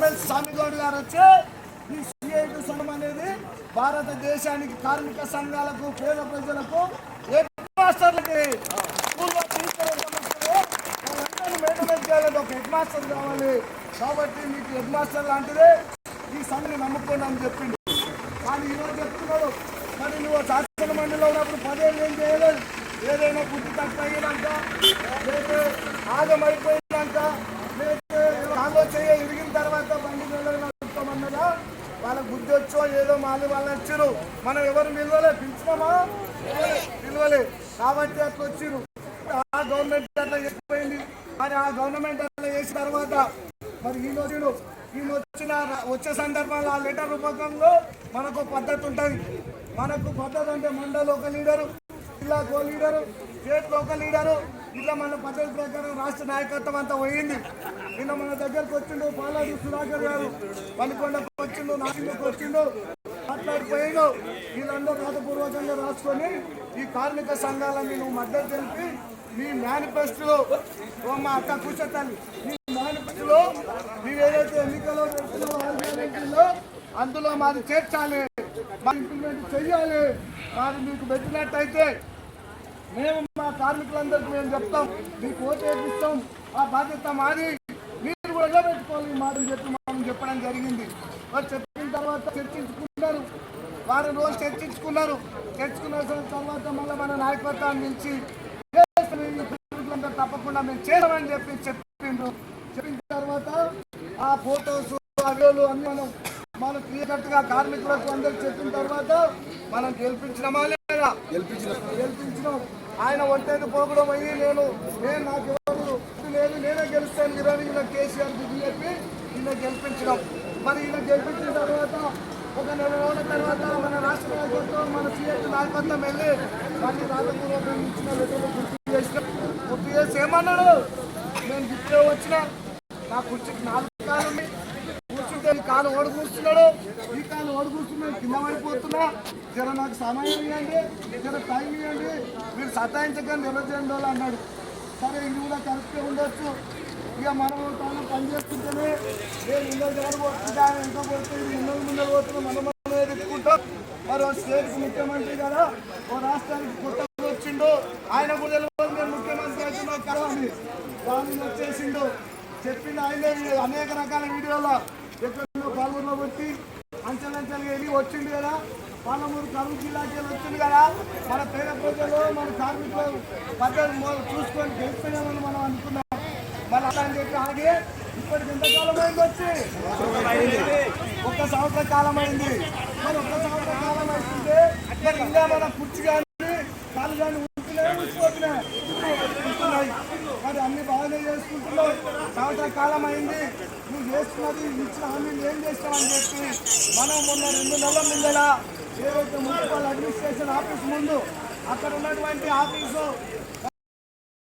MLC Swamy Goud గారు వచ్చి ఈ సిఐటి సంఘం అనేది భారతదేశానికి కార్మిక సంఘాలకు పేద ప్రజలకు హెడ్ మాస్టర్లకి స్కూల్లో టీచర్ వాళ్ళందరినీ మెయింటెనెన్స్ చేయాలి? ఒక హెడ్ మాస్టర్ కావాలి. కాబట్టి మీకు హెడ్ మాస్టర్ లాంటిదే ఈ సంఘని నమ్ముకోండి అని చెప్పింది కానీ ఈరోజు చెప్తున్నాడు మరి నువ్వు శాసన మండలిలో ఉన్నప్పుడు పదేళ్ళు ఏం చేయలేదు? ఏదైనా బుద్ధి తక్కువ అయ్యాక లేకపోతే అయిపోయినాక లేకపోతే కాలో చేయ ఇరిగిన తర్వాత బండి నడుపుతామన్నదా? వాళ్ళకి బుద్ధి వచ్చో ఏదో మాలి వాళ్ళు వచ్చారు మనం ఎవరు నిలవలే పిలిచినామా నిలవలే కాబట్టి అట్లా వచ్చిర్రు. ఆ గవర్నమెంట్ అట్లా చెప్పిపోయింది. మరి ఆ గవర్నమెంట్ అట్లా చేసిన తర్వాత మరి ఈ రోజు ఈయన వచ్చిన వచ్చే సందర్భంలో ఆ లెటర్ రూపకంలో మనకు పద్ధతి ఉంటుంది. మనకు పద్ధతి అంటే మండల ఒక లీడరు జిల్లాకు ఒక లీడరు స్టేట్ ఒక లీడరు ఇట్లా మన పద్ధతి ప్రకారం రాష్ట్ర నాయకత్వం అంతా పోయింది. నిన్న మన దగ్గరకు వచ్చిండు పాలాది సుధాకర్ గారు. పల్లికొండకు వచ్చిండు నాసింగ్కి వచ్చిండు మాట్లాడిపోయిండు వీళ్ళందరూ రాతపూర్వకంగా రాసుకొని ఈ కార్మిక సంఘాలని నువ్వు మద్దతు తెలిపి నీ మేనిఫెస్టోలో ఓ మా అక్క కూర్చోతాను నీ మేనిఫెస్టోలో మీరు ఏదైతే ఎన్నికల్లో పెట్టినో అందులో మాది చేర్చాలి. మరి ఇంప్లిమెంట్ చెయ్యాలి మరి మీకు పెట్టినట్టయితే మేము మా కార్మికులందరికీ మేము చెప్తాం మీకు ఓటు వేపిస్తాం ఆ బాధ్యత మాది. మీరు కూడా నిలబెట్టుకోవాలి ఈ మాటలు చెప్పి మనం చెప్పడం జరిగింది. మరి చెప్పిన తర్వాత చర్చించుకున్నారు. వారం రోజులు చర్చించుకున్నారు. చర్చించుకున్న తర్వాత మళ్ళీ మన నాయకత్వాన్ని పిలిచి "చేస్తాం, ఈ కార్మికులందరూ తప్పకుండా మేము చేయమని చెప్పి చెప్పిండ్రు. చెప్పిన తర్వాత ఆ ఫోటోస్ వీడియోలు అన్ని మనం మనం క్లియర్ కట్గా కార్మికులకు అందరికి చెప్పిన తర్వాత మనం గెలిపించినమా లేదా? గెలిపించినాం. ఆయన ఒంటేది పోగడం అయ్యి నేను నేను నాకు ఎవరు లేదు నేనే గెలుస్తాను ఇరవై ఈయన కేసీఆర్ దిగి చెప్పి ఈయన గెలిపించడం. మరి ఈయన గెలిపించిన తర్వాత ఒక నెల రోజుల తర్వాత మన రాష్ట్ర నాయకత్వం మన సీఎం నాయకత్వం వెళ్ళి మళ్ళీ రాజపూర్వకం ఇచ్చిన లెటర్లు గుర్తు చేసిన గుర్తు చేసి ఏమన్నాడు? నేను గిఫ్ట్లో వచ్చిన నా కుర్చీకి నాలుగు కాలం ఉన్నాయి కాలు ఓడి కూర్చున్నాడు ఈ కాలు ఓడి కూర్చున్నాడు కింద పడిపోతున్నా. జర నాకు సమయం ఇవ్వండి. జర టైం ఇవ్వండి. మీరు సతాయించకండి నిలచేయండి వాళ్ళు అన్నాడు. సరే ఇది కూడా కరెక్ట్గా ఉండొచ్చు. ఇక మనం తాను పని చేస్తుంటేనే నేను ముందర జరగబోతుంటా పోతుంటే ఆయన ఎంత పోతుంది ముందర ముందర పోతున్నా మనం మనం ఎదుర్కొంటాం మరి ఓ స్టేట్కి ముఖ్యమంత్రి కదా ఓ రాష్ట్రానికి కొత్త వచ్చిండు. ఆయన కూడా తెలియదు నేను ముఖ్యమంత్రి అవుతున్నా కదా అని దాని వచ్చేసిండు. చెప్పిన ఆయన అనేక రకాల వీడియోలో ఎక్కడో పాలమూరులో వచ్చి అంచెలంచెలుగా వెళ్ళి వచ్చిండు కదా. పాలమూరు కరువు జిల్లాకి వెళ్ళి వచ్చింది కదా. మన పేద ప్రజలు మన కార్మికులు పద్ధతి చూసుకొని గెలిపినామని మనం అనుకున్నాం. మరి అలా అని చెప్పి అలాగే ఇప్పటికి ఎంతకాలం అయింది వచ్చి? ఒక్క సంవత్సర కాలం అయింది మరి ఒక్క సంవత్సర కాలం అవుతుంటే మరి ఇంకా మన కుర్చీ కానీ కాలు కానీ ఉంటున్నాయి ఉంచిపోతున్నాయి మరి అన్ని బాగానే చేసుకుంటున్నావు సంవత్సర కాలం అయింది. నువ్వు చేస్తున్నది ఇచ్చిన హామీలు ఏం చేస్తావని చెప్పి మనం మొన్న రెండు నెలల ముందర ఏదైతే మున్సిపల్ అడ్మినిస్ట్రేషన్ ఆఫీస్ ముందు అక్కడ ఉన్నటువంటి ఆఫీసు